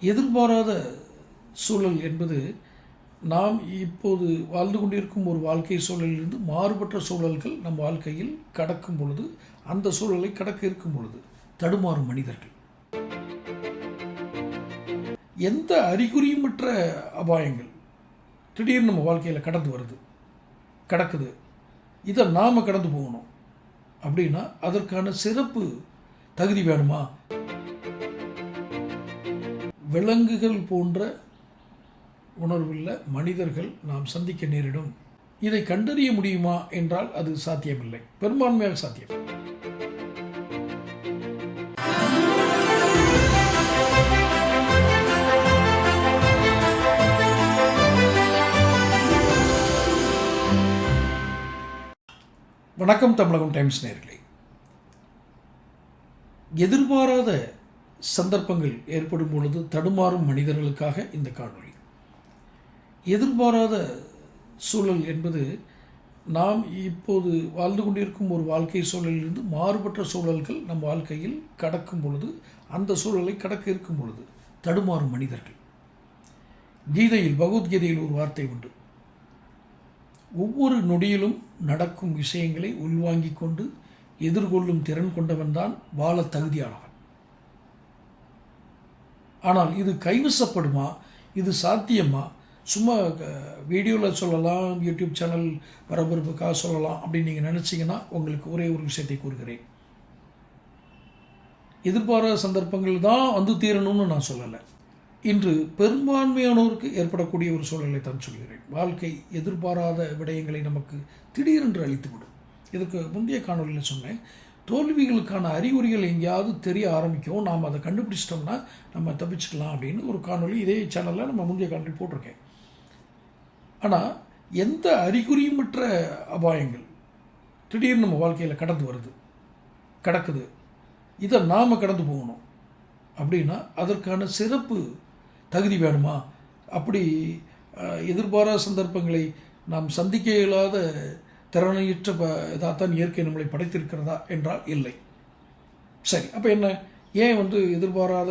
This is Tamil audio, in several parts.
எதிர்பாராத சூழல் என்பது நாம் இப்போது வாழ்ந்து கொண்டிருக்கும் ஒரு வாழ்க்கை சூழலிலிருந்து மாறுபட்ட சூழல்கள் நம் வாழ்க்கையில் கடக்கும் பொழுது அந்த சூழலை கடக்க இருக்கும் பொழுது தடுமாறும் மனிதர்கள். எந்த அறிகுறியுமற்ற அபாயங்கள் திடீர்னு நம்ம வாழ்க்கையில் கடந்து வருது கடக்குது. இதை நாம் கடந்து போகணும். அப்படின்னா அதற்கான சிறப்பு தகுதி வேணுமா? விலங்குகள் போன்ற உணர்வுள்ள மனிதர்கள் நாம் சந்திக்க நேரிடும். இதை கண்டறிய முடியுமா என்றால் அது சாத்தியமில்லை. பெரும்பான்மையாக சாத்தியம். வணக்கம் தமிழகம் டைம்ஸ் நேர்களே. எதிர்பாராத சந்தர்ப்பங்கள் ஏற்படும் பொழுது தடுமாறும் மனிதர்களுக்காக இந்த காணொளி. எதிர்பாராத சூழல் என்பது நாம் இப்போது வாழ்ந்து கொண்டிருக்கும் ஒரு வாழ்க்கை சூழலிலிருந்து மாறுபட்ட சூழல்கள் நம் வாழ்க்கையில் கடக்கும் பொழுது அந்த சூழலை கடக்க இருக்கும் பொழுது தடுமாறும் மனிதர்கள். கீதையில் பகவத்கீதையில் ஒரு வார்த்தை உண்டு. ஒவ்வொரு நொடியிலும் நடக்கும் விஷயங்களை உள்வாங்கிக் கொண்டு எதிர்கொள்ளும் திறன் கொண்டவன்தான் வாழ தகுதியானவன். ஆனால் இது கைவசப்படுமா? இது சாத்தியமா? சும்மா வீடியோவில் சொல்லலாம் யூடியூப் சேனல் பரபரப்புக்காக சொல்லலாம் அப்படின்னு நீங்கள் நினச்சிங்கன்னா உங்களுக்கு ஒரே ஒரு விஷயத்தை கூறுகிறேன். எதிர்பாராத சந்தர்ப்பங்கள் தான் வந்து தீரணும்னு நான் சொல்லலை. இன்று பெரும்பான்மையானோருக்கு ஏற்படக்கூடிய ஒரு சூழலை தான் சொல்கிறேன். வாழ்க்கை எதிர்பாராத விடயங்களை நமக்கு திடீரென்று அளித்துவிடும். இதுக்கு முந்தைய காணொலியில் சொன்னேன். தோல்விகளுக்கான அறிகுறிகள் எங்கேயாவது தெரிய ஆரம்பிக்கும். நாம் அதை கண்டுபிடிச்சிட்டோம்னா நம்ம தப்பிச்சுக்கலாம் அப்படின்னு ஒரு காணொலி இதே சேனலில் நம்ம முந்தைய காணொலி போட்டிருக்கேன். ஆனால் எந்த அறிகுறியுமற்ற அபாயங்கள் திடீர்னு நம்ம வாழ்க்கையில் கடந்து வருது கடக்குது. இதை நாம் கடந்து போகணும். அப்படின்னா அதற்கான சிறப்பு தகுதி வேணுமா? அப்படி எதிர்பாராத சந்தர்ப்பங்களை நாம் சந்திக்க இயலாத திறனையற்ற இதாகத்தான் இயற்கை நம்மளை படைத்திருக்கிறதா என்றால் இல்லை. சரி அப்போ என்ன? ஏன் வந்து எதிர்பாராத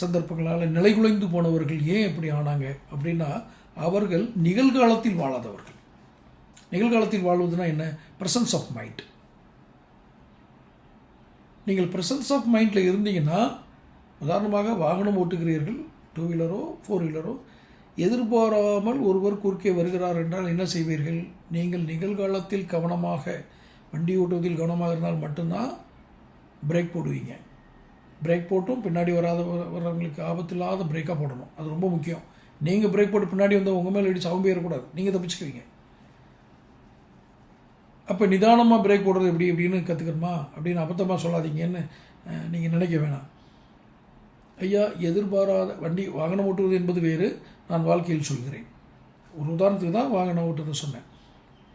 சந்தர்ப்பங்களால் நிலைகுலைந்து போனவர்கள் ஏன் இப்படி ஆனாங்க அப்படின்னா அவர்கள் நிகழ்காலத்தில் வாழாதவர்கள். நிகழ்காலத்தில் வாழ்வதுனா என்ன? ப்ரெசன்ஸ் ஆஃப் மைண்ட் நீங்கள் ப்ரெசன்ஸ் ஆஃப் மைண்டில் இருந்தீங்கன்னா உதாரணமாக வாகனம் ஓட்டுகிறீர்கள் டூ வீலரோ ஃபோர் வீலரோ எதிர்பாராமல் ஒருவர் குறுக்கே வருகிறார் என்றால் என்ன செய்வீர்கள்? நீங்கள் நிகழ்காலத்தில் கவனமாக வண்டி ஓட்டுவதில் கவனமாக இருந்தால் மட்டும்தான் பிரேக் போடுவீங்க. பிரேக் போட்டும் பின்னாடி வராத வர்றவங்களுக்கு ஆபத்தில்லாத பிரேக்காக போடணும். அது ரொம்ப முக்கியம். நீங்கள் பிரேக் போட்டு பின்னாடி வந்து உங்கள் மேலே அடிச்சு அவங்க ஏறக்கூடாது. நீங்கள் தப்பிச்சுக்குவீங்க. அப்போ நிதானமாக பிரேக் போடுறது எப்படி எப்படின்னு கற்றுக்கணுமா அப்படின்னு அபத்தமாக சொல்லாதீங்கன்னு நீங்கள் நினைக்க வேணாம். ஐயா எதிர்பாராத வண்டி வாகனம் ஓட்டுவது என்பது வேறு. நான் வாழ்க்கையில் சொல்கிறேன். ஒரு உதாரணத்துக்கு தான் வாகனம் ஓட்டுறது சொன்னேன்.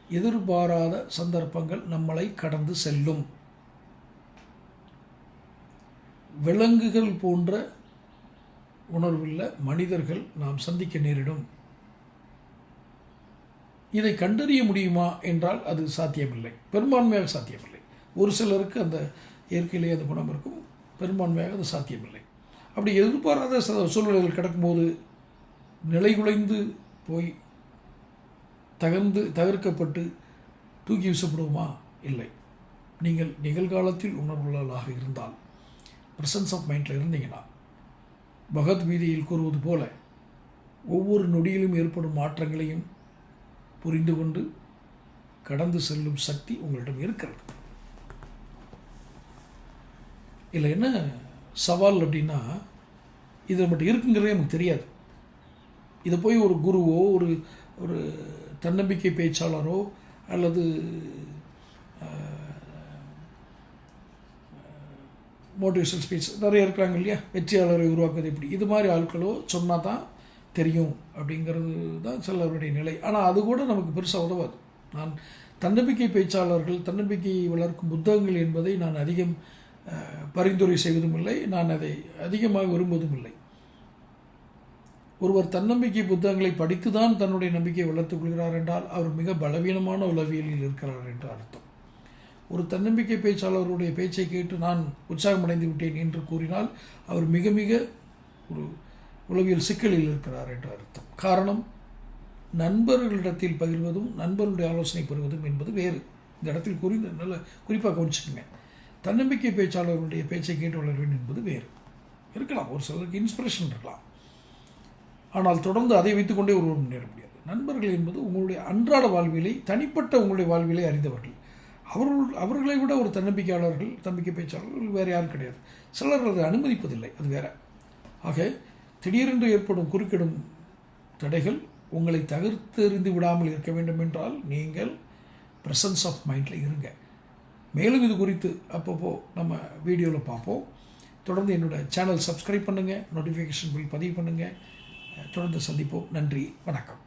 எதிர்பாராத சந்தர்ப்பங்கள் நம்மளை கடந்து செல்லும். விலங்குகள் போன்ற உணர்வுள்ள மனிதர்கள் நாம் சந்திக்க நேரிடும். இதை கண்டறிய முடியுமா என்றால் அது சாத்தியமில்லை. பெரும்பான்மையாக சாத்தியமில்லை. ஒரு சிலருக்கு அந்த இயற்கையிலே அந்த குணம் இருக்கும். பெரும்பான்மையாக அது சாத்தியமில்லை. அப்படி எதிர்பாராத ச- சூழ்நிலைகள் கிடக்கும்போது நிலைகுலைந்து போய் தகர்ந்து தவிர்க்கப்பட்டு தூக்கி வீசப்படுவோமா? இல்லை. நீங்கள் நிகழ்காலத்தில் உணர்வுள்ளவர்களாக இருந்தால் ப்ரெசன்ஸ் ஆஃப் மைண்டில் இருந்தீங்கன்னா பகவத்கீதையில் கூறுவது போல ஒவ்வொரு நொடியிலும் ஏற்படும் மாற்றங்களையும் புரிந்து கொண்டு கடந்து செல்லும் சக்தி உங்களிடம் இருக்கிறது. இல்லை என்ன? சவால் அப்படின்னா இது நம்மகிட்ட இருக்குங்கிறதே நமக்கு தெரியாது. இதை போய் ஒரு குருவோ ஒரு ஒரு தன்னம்பிக்கை பேச்சாளரோ அல்லது மோட்டிவேஷன் ஸ்பீச் நிறைய இருக்கிறாங்க இல்லையா? வெற்றியாளரை உருவாக்குவது எப்படி? இது மாதிரி ஆட்களோ சொன்னால் தான் தெரியும் அப்படிங்கிறது தான் சிலருடைய நிலை. ஆனால் அது கூட நமக்கு பெருசாக உதவாது. நான் தன்னம்பிக்கை பேச்சாளர்கள் தன்னம்பிக்கை வளர்க்கும் புத்தகங்கள் என்பதை நான் அதிகம் பரிந்துரை செய்வதும் இல்லை நான் அதை அதிகமாக விரும்புவதும் இல்லை ஒருவர் தன்னம்பிக்கை புத்தகங்களை படித்து தான் தன்னுடைய நம்பிக்கையை வளர்த்துக் கொள்கிறார் என்றால் அவர் மிக பலவீனமான உளவியலில் இருக்கிறார் என்று அர்த்தம். ஒரு தன்னம்பிக்கை பேச்சாளருடைய பேச்சை கேட்டு நான் உற்சாகமடைந்து விட்டேன் என்று கூறினால் அவர் மிக மிக ஒரு உளவியல் சிக்கலில் இருக்கிறார் என்று அர்த்தம். காரணம் நண்பர்களிடத்தில் பகிர்வதும் நண்பர்களுடைய ஆலோசனை பெறுவதும் என்பது வேறு. இந்த இடத்தில் குறி நல்ல குறிப்பாக கவனிச்சுக்கோங்க. தன்னம்பிக்கை பேச்சாளர்களுடைய பேச்சை கேட்டு வளர்வேன் என்பது வேறு. இருக்கலாம் ஒரு சிலருக்கு இன்ஸ்பிரேஷன் இருக்கலாம். ஆனால் தொடர்ந்து அதை வைத்துக்கொண்டே ஒருவர் முன்னேற முடியாது. நண்பர்கள் என்பது உங்களுடைய அன்றாட வாழ்விலை தனிப்பட்ட உங்களுடைய வாழ்விலை அறிந்தவர்கள். அவர்கள் அவர்களை விட ஒரு தன்னம்பிக்கையாளர்கள் தம்பிக்கை பேச்சாளர்கள் வேறு யாரும் கிடையாது. சிலர் அதை அனுமதிப்பதில்லை அது வேற. ஆக திடீரென்று ஏற்படும் குறுக்கிடும் தடைகள் உங்களை தகர்த்தெறிந்து விடாமல் இருக்க வேண்டும் என்றால் நீங்கள் ப்ரெசன்ஸ் ஆஃப் மைண்டில் இருங்க. மேலும் இது குறித்து அப்பப்போ நம்ம வீடியோவில் பார்ப்போம். தொடர்ந்து என்னோட சேனல் சப்ஸ்கிரைப் பண்ணுங்கள் நோட்டிஃபிகேஷன் பில் பதிவு பண்ணுங்கள் தொடர்ந்து சந்திப்போம். நன்றி. வணக்கம்.